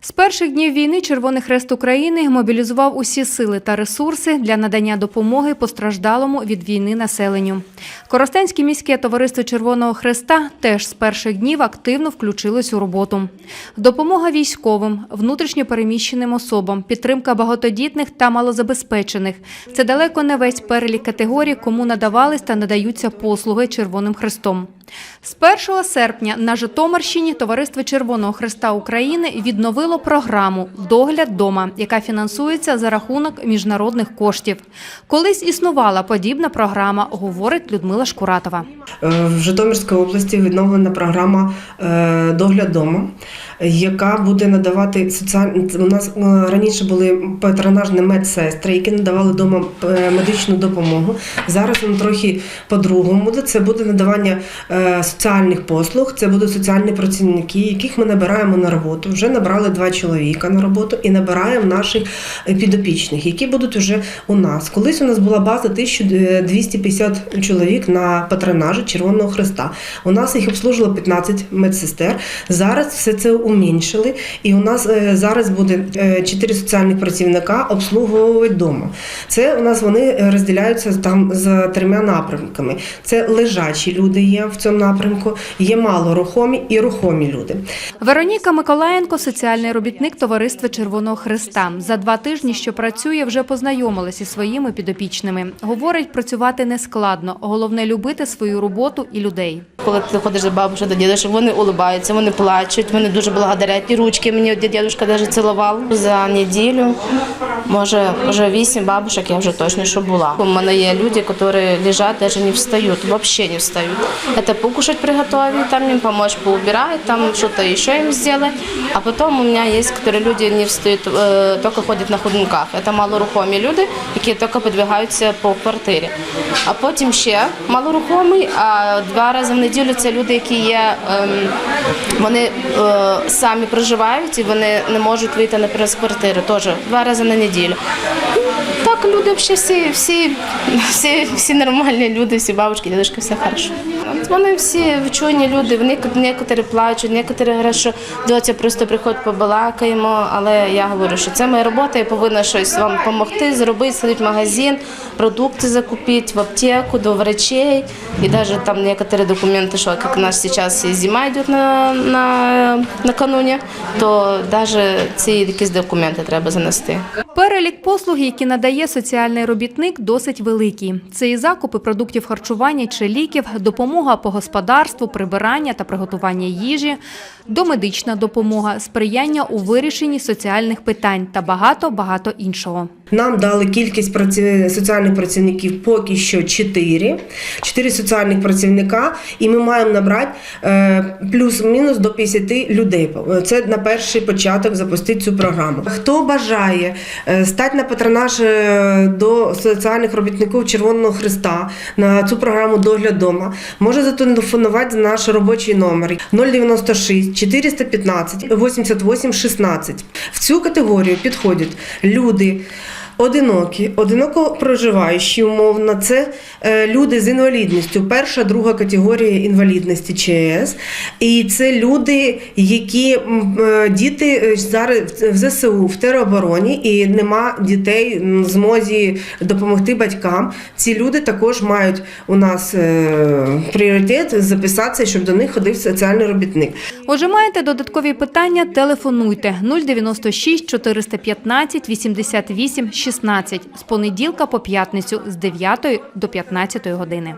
З перших днів війни Червоний Хрест України мобілізував усі сили та ресурси для надання допомоги постраждалому від війни населенню. Коростенське міське товариство Червоного Хреста теж з перших днів активно включилось у роботу. Допомога військовим, внутрішньо переміщеним особам, підтримка багатодітних та малозабезпечених – це далеко не весь перелік категорій, кому надавались та надаються послуги Червоним Хрестом. З 1 серпня на Житомирщині Товариство Червоного Христа України відновило програму Догляд дома, яка фінансується за рахунок міжнародних коштів. Колись існувала подібна програма, говорить Людмила Шкуратова. Е, В Житомирській області відновлена програма е, догляд дому, яка буде надавати соціальні. У нас е, раніше були патронажні медсестри, які надавали вдома е, медичну допомогу. Зараз воно трохи по-другому. Це буде надавання соціальних послуг, це будуть соціальні працівники, яких ми набираємо на роботу. Вже набрали два чоловіка на роботу і набираємо наших підопічних, які будуть уже у нас. Колись у нас була база 1250 чоловік на патронажі Червоного Хреста. У нас їх обслужило 15 медсестер. Зараз все це уміншили, і у нас е, зараз буде 4 соціальних працівника обслуговувати вдома. Це у нас вони е, розділяються там за трьома напрямками. Це лежачі люди є в цьому напрямку, є малорухомі і рухомі люди. Вероніка Миколаєнко – соціальний робітник Товариства Червоного Хреста. За два тижні, що працює, вже познайомилася зі своїми підопічними. Говорить, працювати не складно. Головне – любити свою роботу і людей. Коли ти ходиш до бабушки, до дідушок, вони улибаються, вони плачуть, вони дуже благодарять. І ручки мені от дідушка навіть цілував за неділю. Може, вже вісім бабушек я вже точно що була. У мене є люди, які лежать, навіть не встають, взагалі не встають. Это покушать приготовить, там им помочь поубирать, там что-то еще им сделать. А потом у меня есть, которые люди не встають, э, только ходять на ходунках. Это малорухомі люди, які тільки підвигаються по квартирі. А потім ще малорухомий, а два рази в неділю це люди, які є, ем, вони е, самі проживають і вони не можуть вийти на квартири. Теж два рази на неділю. Так, люди всі, всі, всі, всі нормальні люди, всі бабушки, дідушки, все хорошо. Вони всі вчені люди, вони некоторі плачуть, некоторі говорять, що доця просто приходь побалакаємо, але я говорю, що це моя робота, я повинна щось вам допомогти, зробити, сходити в магазин, продукти закупити, в аптеку, до врачей. І навіть там некоторі документи, що як у нас зараз зима йде на, на, накануне, то навіть ці якісь документи треба занести. Перелік послуг, які надає соціальний робітник, досить великий. Це і закупи продуктів харчування чи ліків, допомога по господарству, прибирання та приготування їжі, домедична допомога, сприяння у вирішенні соціальних питань та багато-багато іншого. Нам дали кількість праці... соціальних працівників поки що 4. 4 соціальних працівника, і ми маємо набрати е, плюс-мінус до 50 людей. Це на перший початок запустити цю програму. Хто бажає е, стати на патронаж е, до соціальних робітників Червоного Христа на цю програму догляд дома, може зателефонувати за наш робочий номер 096 415 88 16. В цю категорію підходять люди. Одинокі, одиноко проживаючі умовно, це е, люди з інвалідністю, перша, друга категорія інвалідності ЧС. І це люди, які е, діти е, зараз в ЗСУ в теробороні і нема дітей змозі допомогти батькам. Ці люди також мають у нас е, пріоритет записатися, щоб до них ходив соціальний робітник. Отже, маєте додаткові питання? Телефонуйте 096 415 88 16 з понеділка по п'ятницю з 9 до 15 години.